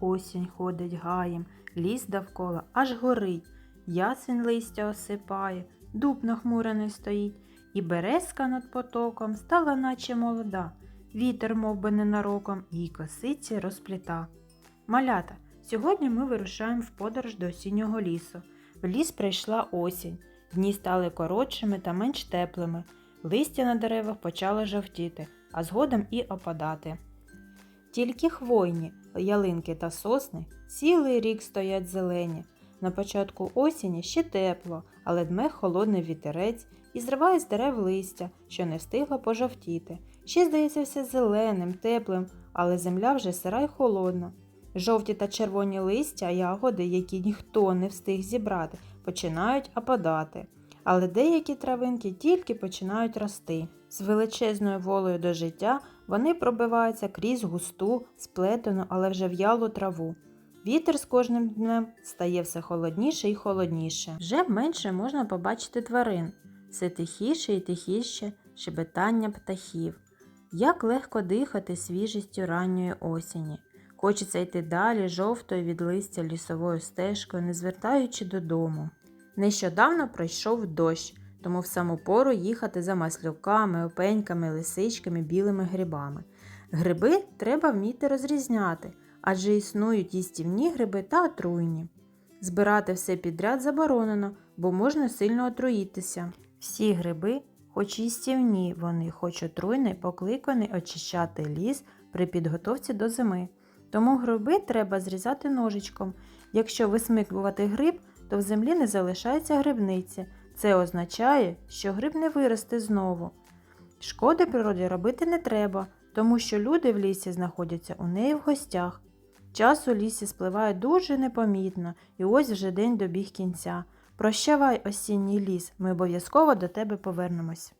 осінь ходить гаєм, ліс довкола аж горить, ясень листя осипає, дуб нахмурений стоїть, і березка над потоком стала наче молода, вітер мов би ненароком, її косиці розпліта. Малята, сьогодні ми вирушаємо в подорож до осіннього лісу. В ліс прийшла осінь, дні стали коротшими та менш теплими, листя на деревах почало жовтіти, а згодом і опадати. Тільки хвойні, ялинки та сосни цілий рік стоять зелені. На початку осені ще тепло, але дме холодний вітерець і зриває з дерев листя, що не встигло пожовтіти. Ще здається все зеленим, теплим, але земля вже сира й холодна. Жовті та червоні листя, ягоди, які ніхто не встиг зібрати, починають опадати. Але деякі травинки тільки починають рости. З величезною волею до життя вони пробиваються крізь густу, сплетену, але вже в'ялу траву. Вітер з кожним днем стає все холодніше і холодніше. Вже менше можна побачити тварин, все тихіше і тихіше шебетання птахів. Як легко дихати свіжістю ранньої осені. Хочеться йти далі жовтою від листя лісовою стежкою, не звертаючи додому. Нещодавно пройшов дощ, тому в саму пору їхати за маслюками, опеньками, лисичками, білими грибами. Гриби треба вміти розрізняти, адже існують їстівні гриби та отруйні. Збирати все підряд заборонено, бо можна сильно отруїтися. Всі гриби, хоч їстівні, вони, хоч отруйні, покликані очищати ліс при підготовці до зими. Тому гриби треба зрізати ножичком. Якщо висмикувати гриб, то в землі не залишається грибниці. Це означає, що гриб не виросте знову. Шкоди природі робити не треба, тому що люди в лісі знаходяться у неї в гостях. Час у лісі спливає дуже непомітно, і ось вже день добіг кінця. Прощавай, осінній ліс, ми обов'язково до тебе повернемось.